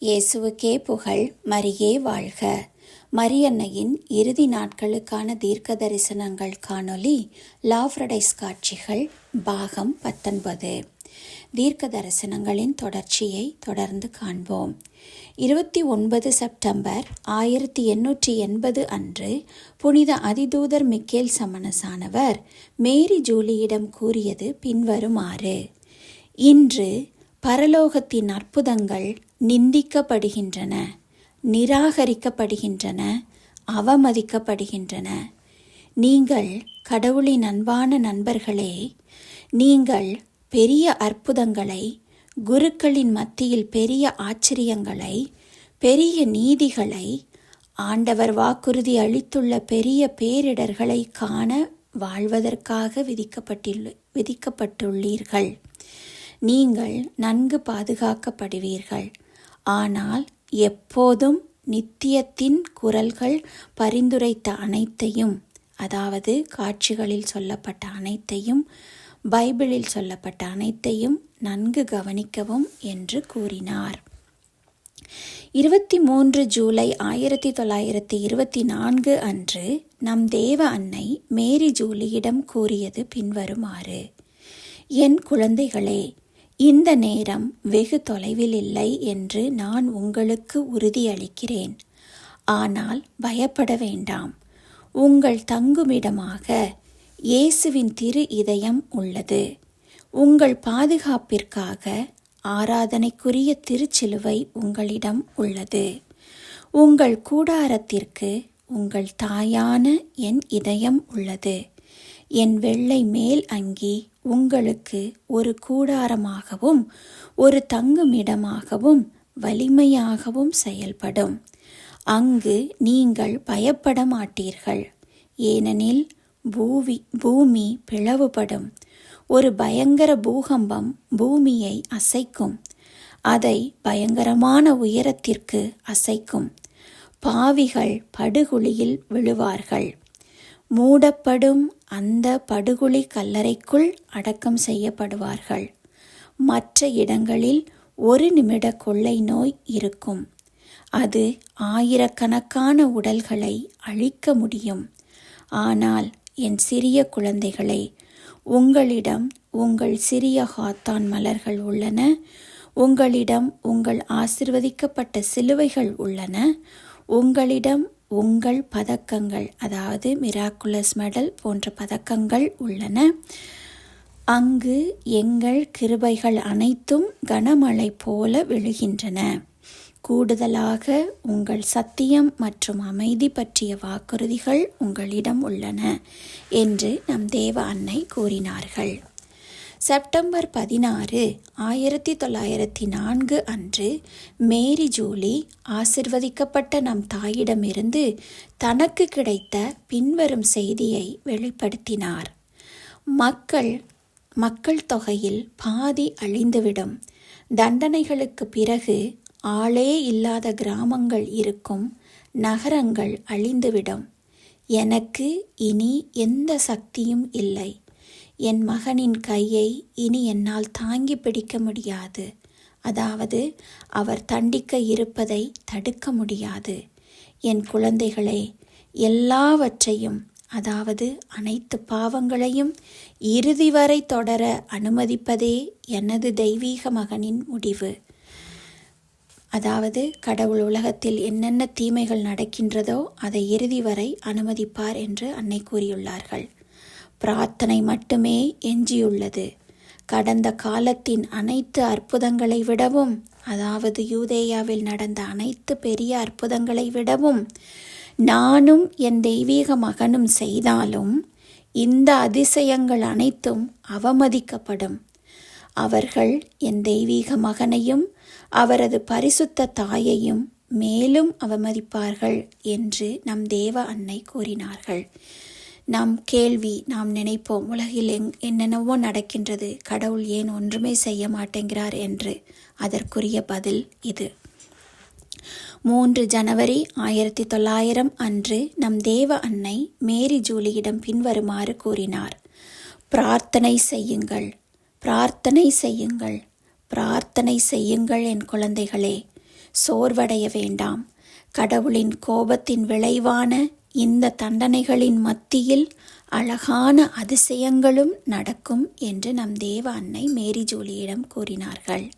இயேசுவுக்கே புகழ் மரியே வாழ்க. மரியன்னையின் இறுதி நாட்களுக்கான தீர்க்க தரிசனங்கள் காணொளி லாஃப்ரடைஸ் காட்சிகள் பாகம் பத்தொன்பது. தீர்க்க தரிசனங்களின் தொடர்ச்சியை தொடர்ந்து காண்போம். இருபத்தி ஒன்பது செப்டம்பர் ஆயிரத்தி எண்ணூற்றி எண்பது அன்று புனித அதிதூதர் மிக்கேல் சமணசானவர் மேரி ஜூலியிடம் கூறியது பின்வருமாறு. இன்று பரலோகத்தின் அற்புதங்கள் நிந்திக்கப்படுகின்றன நிராகரிக்கப்படுகின்றன அவமதிக்கப்படுகின்றன. நீங்கள் கடவுளின் அன்பான நண்பர்களே நீங்கள் பெரிய அற்புதங்களை குருக்களின் மத்தியில் பெரிய ஆச்சரியங்களை பெரிய நீதிகளை ஆண்டவர் வாக்குறுதி அளித்துள்ள பெரிய பேரிடர்களை காண வாழ்வதற்காக விதிக்கப்பட்டுள்ள விதிக்கப்பட்டுள்ளீர்கள். நீங்கள் நன்கு பாதுகாக்கப்படுவீர்கள். ஆனால் எப்போதும் நித்தியத்தின் குரல்கள் பரிந்துரைத்த அனைத்தையும் அதாவது காட்சிகளில் சொல்லப்பட்ட அனைத்தையும் பைபிளில் சொல்லப்பட்ட அனைத்தையும் நன்கு கவனிக்கவும் என்று கூறினார். இருபத்தி மூன்று ஜூலை ஆயிரத்தி தொள்ளாயிரத்தி இருபத்தி நான்கு அன்று நம் தேவ அன்னை மேரி ஜூலியிடம் கூறியது பின்வருமாறு என் குழந்தைகளே இந்த நேரம் வெகு தொலைவில் இல்லை என்று நான் உங்களுக்கு உறுதியளிக்கிறேன். ஆனால் பயப்பட வேண்டாம். உங்கள் தங்குமிடமாக இயேசுவின் திரு இதயம் உள்ளது. உங்கள் பாதுகாப்பிற்காக ஆராதனைக்குரிய திருச்சிலுவை உங்களிடம் உள்ளது. உங்கள் கூடாரத்திற்கு உங்கள் தாயான என் இதயம் உள்ளது. என் வெள்ளை மேல் அங்கி உங்களுக்கு ஒரு கூடாரமாகவும் ஒரு தங்குமிடமாகவும் வலிமையாகவும் செயல்படும். அங்கு நீங்கள் பயப்பட மாட்டீர்கள். ஏனெனில் பூவி பூமி பிளவுபடும். ஒரு பயங்கர பூகம்பம் பூமியை அசைக்கும். அதை பயங்கரமான உயரத்திற்கு அசைக்கும். பாவிகள் படுகுழியில் விழுவார்கள். மூடப்படும் அந்த படுகொலி கல்லறைக்குள் அடக்கம் செய்யப்படுவார்கள். மற்ற இடங்களில் ஒரு நிமிட கொள்ளை நோய் இருக்கும். அது ஆயிரக்கணக்கான உடல்களை அழிக்க முடியும். ஆனால் என் சிறிய குழந்தைகளே உங்களிடம் உங்கள் சிறிய ஹாத்தான் மலர்கள் உள்ளன. உங்களிடம் உங்கள் ஆசிர்வதிக்கப்பட்ட சிலுவைகள் உள்ளன. உங்களிடம் உங்கள் பதக்கங்கள் அதாவது மிராக்குலஸ் மெடல் போன்ற பதக்கங்கள் உள்ளன. அங்கு எங்கள் கிருபைகள் அனைத்தும் கனமழை போல விழுகின்றன. கூடுதலாக உங்கள் சத்தியம் மற்றும் அமைதி பற்றிய வாக்குறுதிகள் உங்களிடம் உள்ளன என்று நம் தேவ அன்னை கூறினார்கள். செப்டம்பர் பதினாறு ஆயிரத்தி தொள்ளாயிரத்தி நான்கு அன்று மேரி ஜூலி ஆசிர்வதிக்கப்பட்ட நம் தாயிடமிருந்து தனக்கு கிடைத்த பின்வரும் செய்தியை வெளிப்படுத்தினார். மக்கள் மக்கள் தொகையில் பாதி அழிந்துவிடும். தண்டனைகளுக்கு பிறகு ஆளே இல்லாத கிராமங்கள் இருக்கும் நகரங்கள் அழிந்துவிடும். எனக்கு இனி எந்த சக்தியும் இல்லை. என் மகனின் கையை இனி என்னால் தாங்கி பிடிக்க முடியாது. அதாவது அவர் தண்டிக்க இருப்பதை தடுக்க முடியாது. என் குழந்தைகளே எல்லாவற்றையும் அதாவது அனைத்து பாவங்களையும் இறுதி வரை தொடர அனுமதிப்பதே எனது தெய்வீக மகனின் முடிவு. அதாவது கடவுள் உலகத்தில் என்னென்ன தீமைகள் நடக்கின்றதோ அதை இறுதி வரை அனுமதிப்பார் என்று அன்னை கூறியுள்ளார்கள். பிரார்த்தனை மட்டுமே எஞ்சியுள்ளது. கடந்த காலத்தின் அனைத்து அற்புதங்களை விடவும் அதாவது யூதேயாவில் நடந்த அனைத்து பெரிய அற்புதங்களை விடவும் நானும் என் தெய்வீக மகனும் செய்தாலும் இந்த அதிசயங்கள் அனைத்தும் அவமதிக்கப்படும். அவர்கள் என் தெய்வீக மகனையும் அவரது பரிசுத்த தாயையும் மேலும் அவமதிப்பார்கள் என்று நம் தேவ அன்னை கூறினார்கள். நாம் கேள்வி நாம் நினைப்போம் உலகில் எங் என்னென்னவோ நடக்கின்றது. கடவுள் ஏன் ஒன்றுமே செய்ய மாட்டேங்கிறார்? என்று அதற்குரிய பதில் இது. மூன்று ஜனவரி ஆயிரத்தி தொள்ளாயிரம் அன்று நம் தேவ அன்னை மேரி ஜூலியிடம் பின்வருமாறு கூறினார். பிரார்த்தனை செய்யுங்கள். பிரார்த்தனை செய்யுங்கள். பிரார்த்தனை செய்யுங்கள் என் குழந்தைகளே. சோர்வடைய வேண்டாம். கடவுளின் கோபத்தின் விளைவான இந்த தண்டனைகளின் மத்தியில் அழகான அதிசயங்களும் நடக்கும் என்று நம் தேவ அன்னை மேரி ஜூலியிடம் கூறினார்கள்.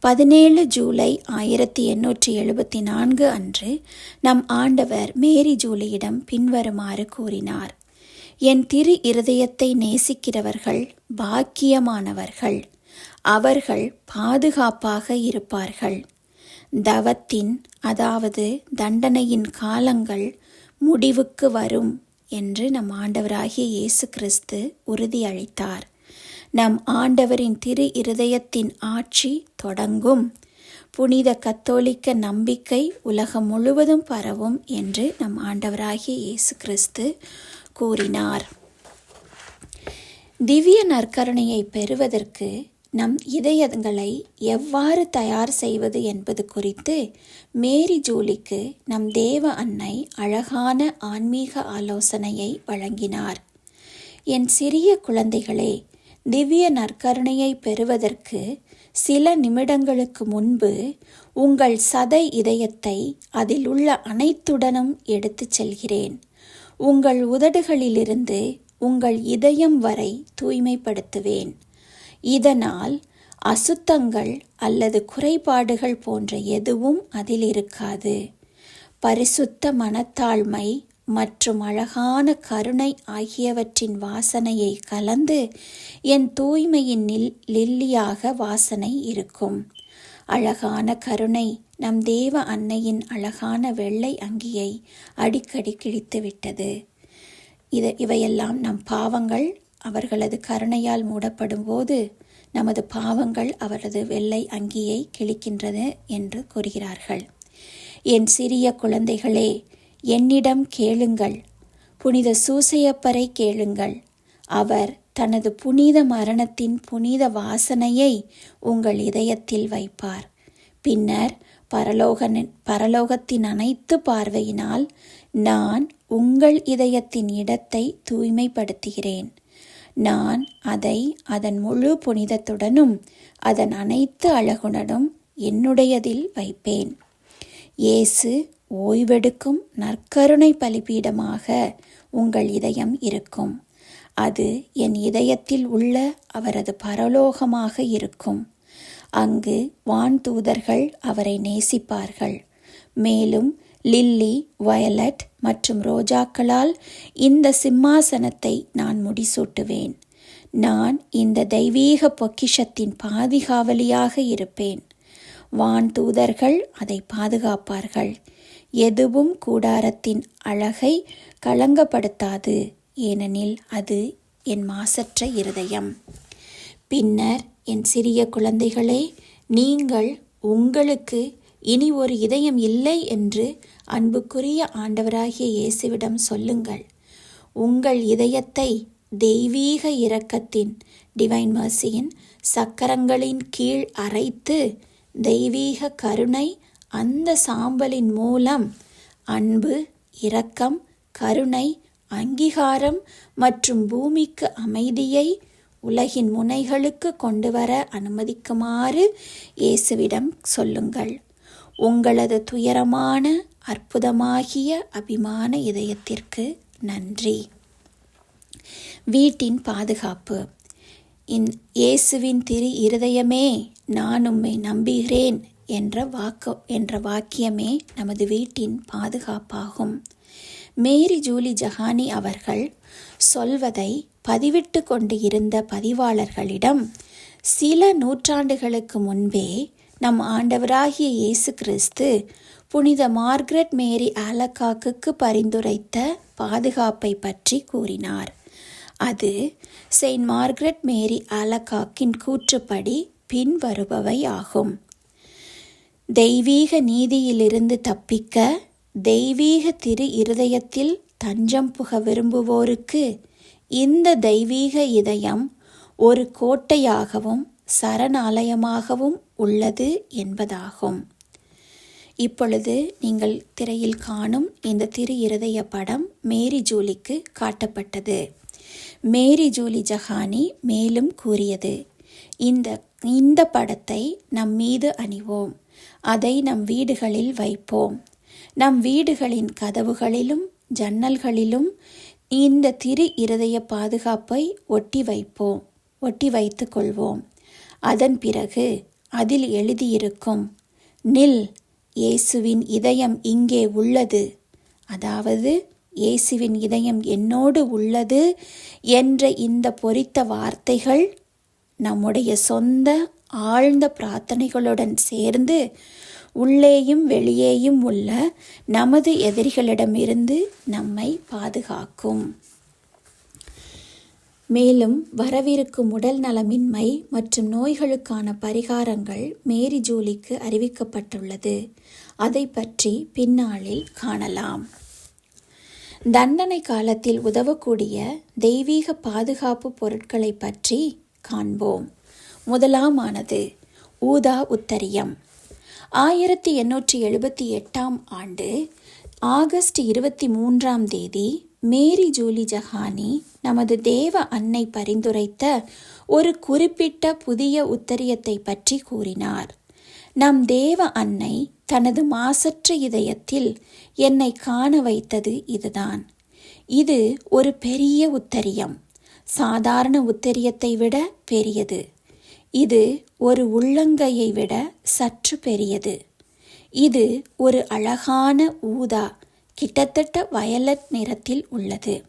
பதினேழு ஜூலை ஆயிரத்தி எண்ணூற்றி எழுபத்தி நான்கு அன்று நம் ஆண்டவர் மேரி ஜூலியிடம் பின்வருமாறு கூறினார். என் திரு இருதயத்தை நேசிக்கிறவர்கள் பாக்கியமானவர்கள். அவர்கள் பாதுகாப்பாக இருப்பார்கள். தவத்தின் அதாவது தண்டனையின் காலங்கள் முடிவுக்கு வரும் என்று நம் ஆண்டவராகிய இயேசு கிறிஸ்து உறுதியளித்தார். நம் ஆண்டவரின் திரு இருதயத்தின் ஆட்சி தொடங்கும். புனித கத்தோலிக்க நம்பிக்கை உலகம் முழுவதும் பரவும் என்று நம் ஆண்டவராகிய இயேசு கிறிஸ்து கூறினார். திவ்ய நற்கருணையை பெறுவதற்கு நம் இதயங்களை எவ்வாறு தயார் செய்வது என்பது குறித்து மேரி ஜூலிக்கு நம் தேவ அன்னை அழகான ஆன்மீக ஆலோசனையை வழங்கினார். என் சிறிய குழந்தைகளே திவ்ய நற்கருணையை பெறுவதற்கு சில நிமிடங்களுக்கு முன்பு உங்கள் சதை இதயத்தை அதில் உள்ள அனைத்துடனும் எடுத்துச் செல்கிறேன். உங்கள் உதடுகளிலிருந்து உங்கள் இதயம் வரை தூய்மைப்படுத்துவேன். இதனால் அசுத்தங்கள் அல்லது குறைபாடுகள் போன்ற எதுவும் அதில் இருக்காது பரிசுத்த மனத்தாழ்மை மற்றும் அழகான கருணை ஆகியவற்றின் வாசனையை கலந்து என் தூய்மையின் நில் லில்லியாக வாசனை இருக்கும். அழகான கருணை நம் தேவ அன்னையின் அழகான வெள்ளை அங்கியை அடிக்கடி கிழித்து விட்டது இது இவையெல்லாம் நம் பாவங்கள் அவர்களது கருணையால் மூடப்படும் போது நமது பாவங்கள் அவரது வெள்ளை அங்கியை கிழிக்கின்றது என்று கூறுகிறார்கள். என் சிறிய குழந்தைகளே என்னிடம் கேளுங்கள். புனித சூசையப்பரை கேளுங்கள். அவர் தனது புனித மரணத்தின் புனித வாசனையை உங்கள் இதயத்தில் வைப்பார். பின்னர் பரலோகனின் பரலோகத்தின் அனைத்து பார்வையினால் நான் உங்கள் இதயத்தின் இடத்தை தூய்மைப்படுத்துகிறேன். நான் அதை அதன் முழு புனிதத்துடனும் அதன் அனைத்து அழகுடனும் என்னுடையதில் வைப்பேன். இயேசு ஓய்வெடுக்கும் நற்கருணை பலிபீடமாக உங்கள் இதயம் இருக்கும். அது என் இதயத்தில் உள்ள அவரது பரலோகமாக இருக்கும். அங்கு வான் தூதர்கள் அவரை நேசிப்பார்கள். மேலும் லில்லி வயலட் மற்றும் ரோஜாக்களால் இந்த சிம்மாசனத்தை நான் முடிசூட்டுவேன். நான் இந்த தெய்வீக பொக்கிஷத்தின் பாதுகாவலியாக இருப்பேன். வான் தூதர்கள் அதை பாதுகாப்பார்கள். எதுவும் கூடாரத்தின் அழகை களங்கப்படுத்தாது ஏனெனில் அது என் மாசற்ற இருதயம். பின்னர் என் சிறிய குழந்தைகளே நீங்கள் உங்களுக்கு இனி ஒரு இதயம் இல்லை என்று அன்புக்குரிய ஆண்டவராகிய இயேசுவிடம் சொல்லுங்கள். உங்கள் இதயத்தை தெய்வீக இரக்கத்தின் டிவைன் மர்சியின் சக்கரங்களின் கீழ் அரைத்து தெய்வீக கருணை அந்த சாம்பலின் மூலம் அன்பு இரக்கம் கருணை அங்கீகாரம் மற்றும் பூமிக்கு அமைதியை உலகின் முனைகளுக்கு கொண்டு வர அனுமதிக்குமாறு இயேசுவிடம் சொல்லுங்கள். உங்களது துயரமான அற்புதமாகிய அபிமான இதயத்திற்கு நன்றி. வீட்டின் பாதுகாப்பு. இன் இயேசுவின் திரு இருதயமே நான் உம்மை நம்புகிறேன் என்ற வாக்கு என்ற வாக்கியமே நமது வீட்டின் பாதுகாப்பாகும். மேரி ஜூலி ஜஹானி அவர்கள் சொல்வதை பதிவிட்டு கொண்டு இருந்த பதிவாளர்களிடம் சில நூற்றாண்டுகளுக்கு முன்பே நம் ஆண்டவராகிய இயேசு கிறிஸ்து புனித மார்க்ரெட் மேரி ஆலக்காக்கு பரிந்துரைத்த பாதுகாப்பை பற்றி கூறினார். அது செயின்ட் மார்க்ரெட் மேரி ஆலக்காக்கின் கூற்றுப்படி பின்வருபவை ஆகும். தெய்வீக நீதியிலிருந்து தப்பிக்க தெய்வீக திரு இருதயத்தில் தஞ்சம் புக விரும்புவோருக்கு இந்த தெய்வீக இதயம் ஒரு கோட்டையாகவும் சரணாலயமாகவும் உள்ளது என்பதாகும். இப்பொழுது நீங்கள் திரையில் காணும் இந்த திரு இருதய படம் மேரி ஜூலிக்கு காட்டப்பட்டது. மேரி ஜூலி ஜஹானி மேலும் கூறியது இந்த இந்த படத்தை நம் மீது அணிவோம். அதை நம் வீடுகளில் வைப்போம். நம் வீடுகளின் கதவுகளிலும் ஜன்னல்களிலும் இந்த திரு இருதய பாதுகாப்பை ஒட்டி வைப்போம் ஒட்டி வைத்து கொள்வோம். அதன் பிறகு அதில் எழுதியிருக்கும் நில் இயேசுவின் இதயம் இங்கே உள்ளது. அதாவது இயேசுவின் இதயம் என்னோடு உள்ளது என்ற இந்த பொறித்த வார்த்தைகள் நம்முடைய சொந்த ஆழ்ந்த பிரார்த்தனைகளுடன் சேர்ந்து உள்ளேயும் வெளியேயும் உள்ள நமது எதிரிகளிடமிருந்து நம்மை பாதுகாக்கும். மேலும் வரவிருக்கும் உடல் நலமின்மை மற்றும் நோய்களுக்கான பரிகாரங்கள் மேரி ஜூலிக்கு அறிவிக்கப்பட்டுள்ளது. அதை பற்றி பின்னாளில் காணலாம். தண்டனை காலத்தில் உதவக்கூடிய தெய்வீக பாதுகாப்பு பொருட்களை பற்றி காண்போம். முதலாமானது ஊதா உத்தரியம். ஆயிரத்தி எண்ணூற்றி எழுபத்தி எட்டாம் ஆண்டு ஆகஸ்ட் இருபத்தி மூன்றாம் தேதி மேரி ஜூலி ஜஹானி நமது தேவ அன்னை பரிந்துரைத்த ஒரு குறிப்பிட்ட புதிய உத்தரியத்தை பற்றி கூறினார். நம் தேவ அன்னை தனது மாசற்ற இதயத்தில் என்னை காண வைத்தது இதுதான். இது ஒரு பெரிய உத்தரியம். சாதாரண உத்தரியத்தை விட பெரியது. இது ஒரு உள்ளங்கையை விட சற்று பெரியது. இது ஒரு அழகான ஊதா கிட்டத்தட்ட வயலட் நிறத்தில் உள்ளது.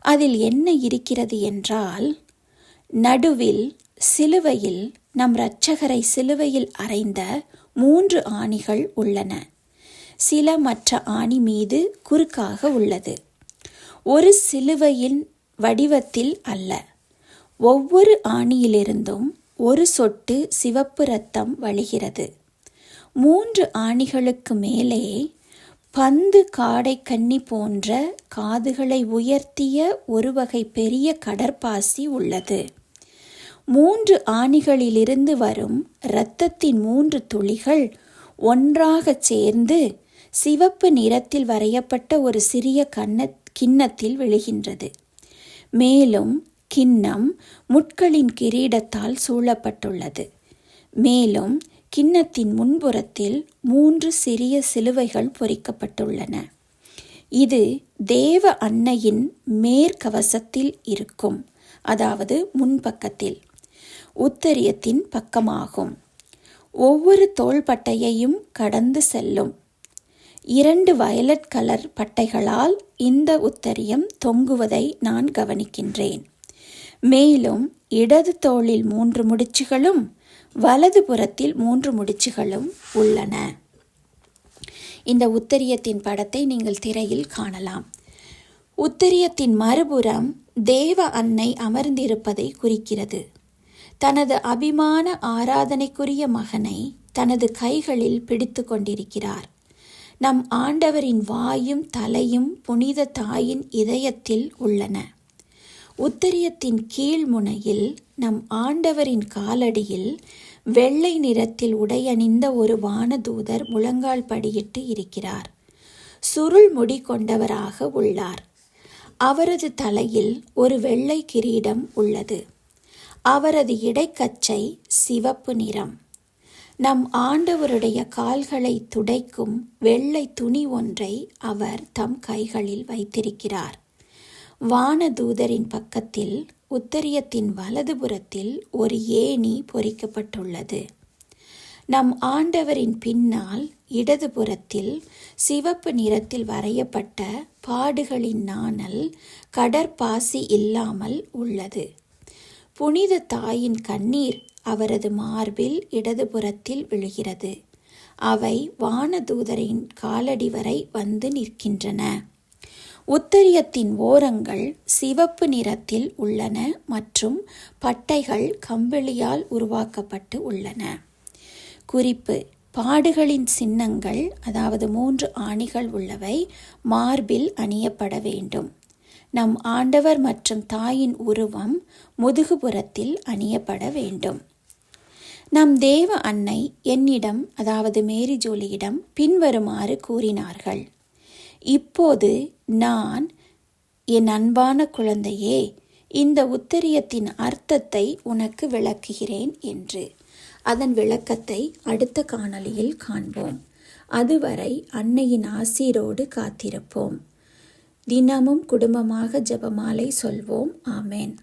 அதில் என்ன இருக்கிறது என்றால் நடுவில் சிலுவையில் நம் இரட்சகரை சிலுவையில் அறைந்த மூன்று ஆணிகள் உள்ளன. சில மற்ற ஆணி மீது குறுக்காக உள்ளது. ஒரு சிலுவையின் வடிவத்தில் அல்ல. ஒவ்வொரு ஆணியிலிருந்தும் ஒரு சொட்டு சிவப்பு ரத்தம் வழிகிறது. மூன்று ஆணிகளுக்கு மேலே பந்து காடை கன்னி போன்ற காதுகளை உயர்த்திய ஒரு வகை பெரிய கடற்பாசி உள்ளது. மூன்று ஆணிகளிலிருந்து வரும் இரத்தத்தின் மூன்று துளிகள் ஒன்றாகச் சேர்ந்து சிவப்பு நிறத்தில் வரையப்பட்ட ஒரு சிறிய கண்ண கிண்ணத்தில் விழுகின்றது. மேலும் கிண்ணம் முட்களின் கிரீடத்தால் சூழப்பட்டுள்ளது. மேலும் கிண்ணத்தின் முன்புறத்தில் மூன்று சிறிய சிலுவைகள் பொறிக்கப்பட்டுள்ளன. இது தேவ அன்னையின் மேற்கவசத்தில் இருக்கும் அதாவது முன்பக்கத்தில் உத்தரியத்தின் பக்கமாகும். ஒவ்வொரு தோள்பட்டையையும் கடந்து செல்லும். இரண்டு வயலட் கலர் பட்டைகளால் இந்த உத்தரியம் தொங்குவதை நான் கவனிக்கின்றேன். மேலும் இடது தோளில் மூன்று முடிச்சுகளும் வலது புறத்தில் மூன்று முடிச்சுகளும் உள்ளன. இந்த உத்தரியத்தின் படத்தை நீங்கள் திரையில் காணலாம். உத்தரியத்தின் மறுபுறம் தேவ அன்னை அமர்ந்திருப்பதை குறிக்கிறது. தனது அபிமான ஆராதனைக்குரிய மகனை தனது கைகளில் பிடித்து கொண்டிருக்கிறார். நம் ஆண்டவரின் வாயும் தலையும் புனித தாயின் இதயத்தில் உள்ளன. உத்தரியத்தின் கீழ் முனையில் நம் ஆண்டவரின் காலடியில் வெள்ளை நிறத்தில் உடையணிந்த ஒரு வானதூதர் முழங்கால் படியிட்டு இருக்கிறார். சுருள் முடி கொண்டவராக உள்ளார். அவரது தலையில் ஒரு வெள்ளை கிரீடம் உள்ளது. அவரது இடைக்கச்சை சிவப்பு நிறம். நம் ஆண்டவருடைய கால்களை துடைக்கும் வெள்ளை துணி ஒன்றை அவர் தம் கைகளில் வைத்திருக்கிறார். வானதூதரின் பக்கத்தில் உத்தரியத்தின் வலதுபுறத்தில் ஒரு ஏணி பொறிக்கப்பட்டுள்ளது. நம் ஆண்டவரின் பின்னால் இடதுபுறத்தில் சிவப்பு நிறத்தில் வரையப்பட்ட பாடுகளின் நாணல் கடற்பாசி இல்லாமல் உள்ளது. புனித தாயின் கண்ணீர் அவரது மார்பில் இடதுபுறத்தில் விழுகிறது. அவை வானதூதரின் காலடி வரை வந்து நிற்கின்றன. உத்தரியத்தின் ஓரங்கள் சிவப்பு நிறத்தில் உள்ளன மற்றும் பட்டைகள் கம்பளியால் உருவாக்கப்பட்டு உள்ளன. குறிப்பு பாடுகளின் சின்னங்கள் அதாவது மூன்று ஆணிகள் உள்ளவை மார்பில் அணியப்பட வேண்டும். நம் ஆண்டவர் மற்றும் தாயின் உருவம் முதுகுபுறத்தில் அணியப்பட வேண்டும். நம் தேவ அன்னை என்னிடம் அதாவது மேரி ஜோலியிடம் பின்வருமாறு கூறினார்கள். இப்போது நான் என் அன்பான குழந்தையே இந்த உத்தரியத்தின் அர்த்தத்தை உனக்கு விளக்குகிறேன் என்று. அதன் விளக்கத்தை அடுத்த காணொளியில் காண்போம். அதுவரை அன்னையின் ஆசீரோடு காத்திருப்போம். தினமும் குடும்பமாக ஜெபமாலை சொல்வோம். ஆமேன்.